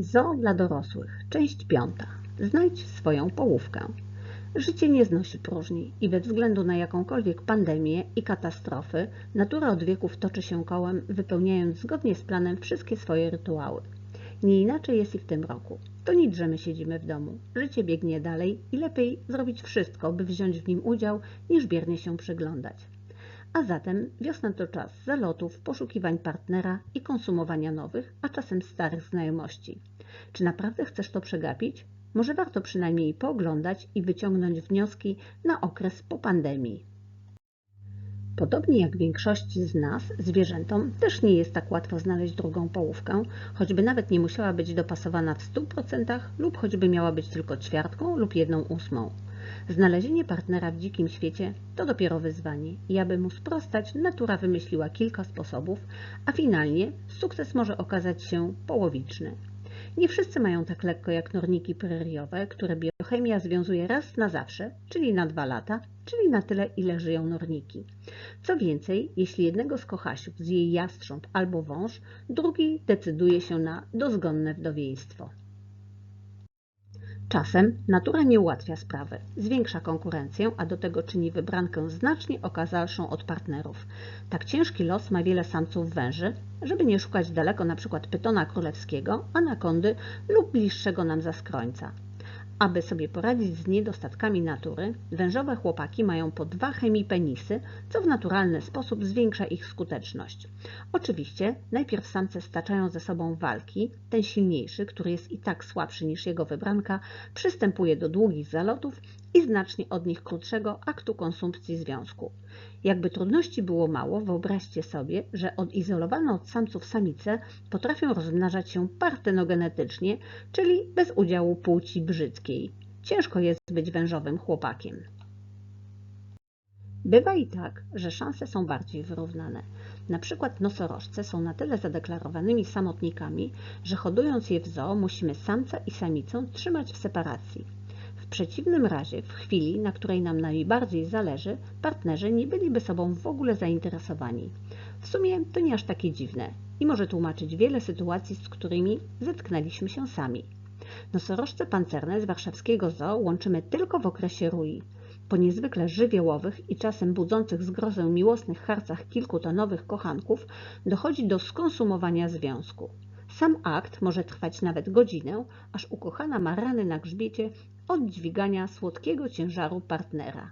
Zoo dla dorosłych, część piąta. Znajdź swoją połówkę. Życie nie znosi próżni i bez względu na jakąkolwiek pandemię i katastrofy, natura od wieków toczy się kołem, wypełniając zgodnie z planem wszystkie swoje rytuały. Nie inaczej jest i w tym roku. To nic, że my siedzimy w domu. Życie biegnie dalej i lepiej zrobić wszystko, by wziąć w nim udział, niż biernie się przyglądać. A zatem wiosna to czas zalotów, poszukiwań partnera i konsumowania nowych, a czasem starych znajomości. Czy naprawdę chcesz to przegapić? Może warto przynajmniej pooglądać i wyciągnąć wnioski na okres po pandemii. Podobnie jak większości z nas, zwierzętom też nie jest tak łatwo znaleźć drugą połówkę, choćby nawet nie musiała być dopasowana w 100% lub choćby miała być tylko ćwiartką lub jedną ósmą. Znalezienie partnera w dzikim świecie to dopiero wyzwanie i aby mu sprostać, natura wymyśliła kilka sposobów, a finalnie sukces może okazać się połowiczny. Nie wszyscy mają tak lekko jak norniki preriowe, które biochemia związuje raz na zawsze, czyli na dwa lata, czyli na tyle, ile żyją norniki. Co więcej, jeśli jednego z kochasiów zje jastrząb albo wąż, drugi decyduje się na dozgonne wdowieństwo. Czasem natura nie ułatwia sprawy, zwiększa konkurencję, a do tego czyni wybrankę znacznie okazalszą od partnerów. Tak ciężki los ma wiele samców węży, żeby nie szukać daleko np. pytona królewskiego, anakondy lub bliższego nam zaskrońca. Aby sobie poradzić z niedostatkami natury, wężowe chłopaki mają po dwa chemipenisy, co w naturalny sposób zwiększa ich skuteczność. Oczywiście najpierw samce staczają ze sobą walki, ten silniejszy, który jest i tak słabszy niż jego wybranka, przystępuje do długich zalotów i znacznie od nich krótszego aktu konsumpcji związku. Jakby trudności było mało, wyobraźcie sobie, że odizolowane od samców samice potrafią rozmnażać się partenogenetycznie, czyli bez udziału płci brzydkiej. Ciężko jest być wężowym chłopakiem. Bywa i tak, że szanse są bardziej wyrównane. Na przykład nosorożce są na tyle zadeklarowanymi samotnikami, że hodując je w zoo musimy samca i samicę trzymać w separacji. Przeciwnym razie, w chwili, na której nam najbardziej zależy, partnerzy nie byliby sobą w ogóle zainteresowani. W sumie to nie aż takie dziwne i może tłumaczyć wiele sytuacji, z którymi zetknęliśmy się sami. Nosorożce pancerne z warszawskiego zoo łączymy tylko w okresie rui. Po niezwykle żywiołowych i czasem budzących zgrozę miłosnych harcach kilkutonowych kochanków dochodzi do skonsumowania związku. Sam akt może trwać nawet godzinę, aż ukochana ma rany na grzbiecie od dźwigania słodkiego ciężaru partnera.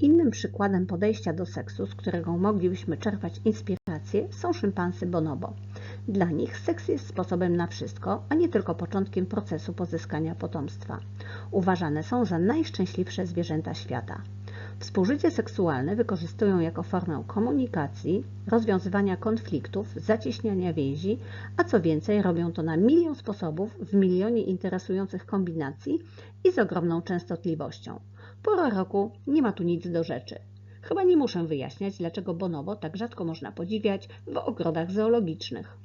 Innym przykładem podejścia do seksu, z którego moglibyśmy czerpać inspirację, są szympansy bonobo. Dla nich seks jest sposobem na wszystko, a nie tylko początkiem procesu pozyskania potomstwa. Uważane są za najszczęśliwsze zwierzęta świata. Współżycie seksualne wykorzystują jako formę komunikacji, rozwiązywania konfliktów, zacieśniania więzi, a co więcej robią to na milion sposobów, w milionie interesujących kombinacji i z ogromną częstotliwością. Pora roku nie ma tu nic do rzeczy. Chyba nie muszę wyjaśniać, dlaczego bonobo tak rzadko można podziwiać w ogrodach zoologicznych.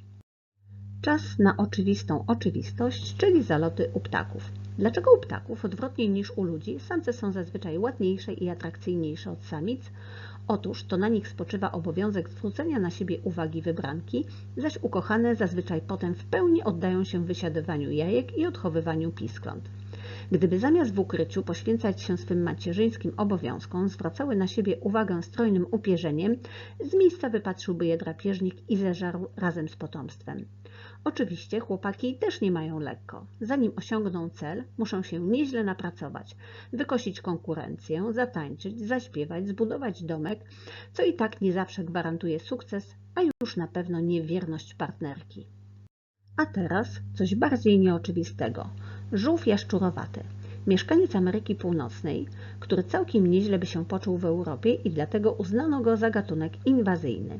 Czas na oczywistą oczywistość, czyli zaloty u ptaków. Dlaczego u ptaków, odwrotnie niż u ludzi, samce są zazwyczaj ładniejsze i atrakcyjniejsze od samic? Otóż to na nich spoczywa obowiązek zwrócenia na siebie uwagi wybranki, zaś ukochane zazwyczaj potem w pełni oddają się wysiadywaniu jajek i odchowywaniu piskląt. Gdyby zamiast w ukryciu poświęcać się swym macierzyńskim obowiązkom, zwracały na siebie uwagę strojnym upierzeniem, z miejsca wypatrzyłby je drapieżnik i zeżarł razem z potomstwem. Oczywiście chłopaki też nie mają lekko. Zanim osiągną cel, muszą się nieźle napracować, wykosić konkurencję, zatańczyć, zaśpiewać, zbudować domek, co i tak nie zawsze gwarantuje sukces, a już na pewno nie wierność partnerki. A teraz coś bardziej nieoczywistego. Żółw jaszczurowaty. Mieszkaniec Ameryki Północnej, który całkiem nieźle by się poczuł w Europie i dlatego uznano go za gatunek inwazyjny.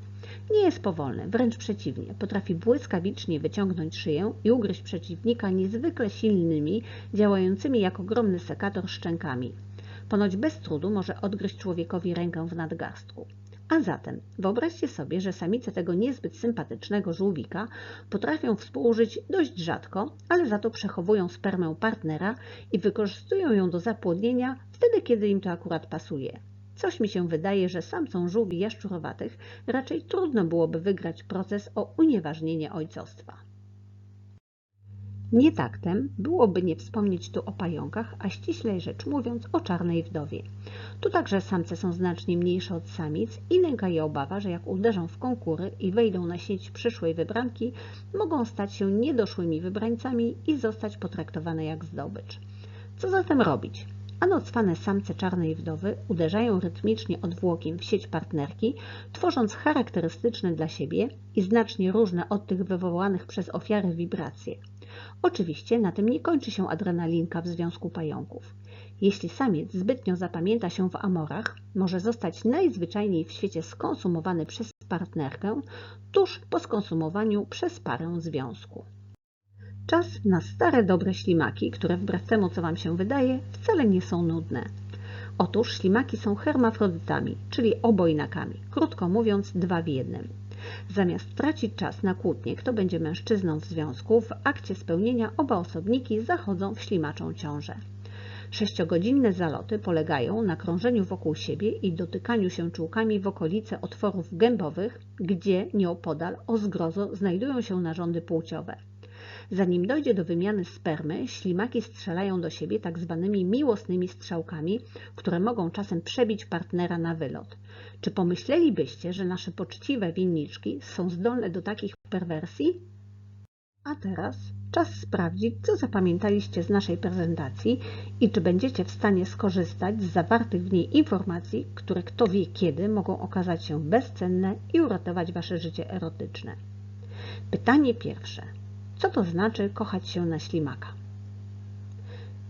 Nie jest powolny, wręcz przeciwnie. Potrafi błyskawicznie wyciągnąć szyję i ugryźć przeciwnika niezwykle silnymi, działającymi jak ogromny sekator szczękami. Ponoć bez trudu może odgryźć człowiekowi rękę w nadgarstku. A zatem wyobraźcie sobie, że samice tego niezbyt sympatycznego żółwika potrafią współżyć dość rzadko, ale za to przechowują spermę partnera i wykorzystują ją do zapłodnienia wtedy, kiedy im to akurat pasuje. Coś mi się wydaje, że samcom żółwi jaszczurowatych raczej trudno byłoby wygrać proces o unieważnienie ojcostwa. Nietaktem byłoby nie wspomnieć tu o pająkach, a ściślej rzecz mówiąc o czarnej wdowie. Tu także samce są znacznie mniejsze od samic i nęka je obawa, że jak uderzą w konkury i wejdą na sieć przyszłej wybranki, mogą stać się niedoszłymi wybrańcami i zostać potraktowane jak zdobycz. Co zatem robić? Ano cwane samce czarnej wdowy uderzają rytmicznie odwłokiem w sieć partnerki, tworząc charakterystyczne dla siebie i znacznie różne od tych wywołanych przez ofiary wibracje. Oczywiście na tym nie kończy się adrenalinka w związku pająków. Jeśli samiec zbytnio zapamięta się w amorach, może zostać najzwyczajniej w świecie skonsumowany przez partnerkę tuż po skonsumowaniu przez parę związku. Czas na stare dobre ślimaki, które wbrew temu co Wam się wydaje, wcale nie są nudne. Otóż ślimaki są hermafrodytami, czyli obojnakami, krótko mówiąc dwa w jednym. Zamiast tracić czas na kłótnie, kto będzie mężczyzną w związku, w akcie spełnienia oba osobniki zachodzą w ślimaczą ciążę. Sześciogodzinne zaloty polegają na krążeniu wokół siebie i dotykaniu się czułkami w okolice otworów gębowych, gdzie nieopodal o zgrozo znajdują się narządy płciowe. Zanim dojdzie do wymiany spermy, ślimaki strzelają do siebie tak zwanymi miłosnymi strzałkami, które mogą czasem przebić partnera na wylot. Czy pomyślelibyście, że nasze poczciwe winniczki są zdolne do takich perwersji? A teraz czas sprawdzić, co zapamiętaliście z naszej prezentacji i czy będziecie w stanie skorzystać z zawartych w niej informacji, które kto wie kiedy mogą okazać się bezcenne i uratować Wasze życie erotyczne. Pytanie pierwsze. Co to znaczy kochać się na ślimaka?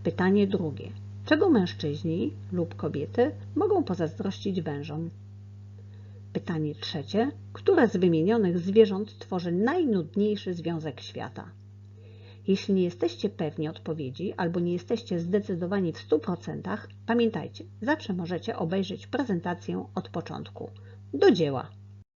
Pytanie drugie. Czego mężczyźni lub kobiety mogą pozazdrościć wężom? Pytanie trzecie. Które z wymienionych zwierząt tworzy najnudniejszy związek świata? Jeśli nie jesteście pewni odpowiedzi albo nie jesteście zdecydowani w 100%, pamiętajcie, zawsze możecie obejrzeć prezentację od początku. Do dzieła!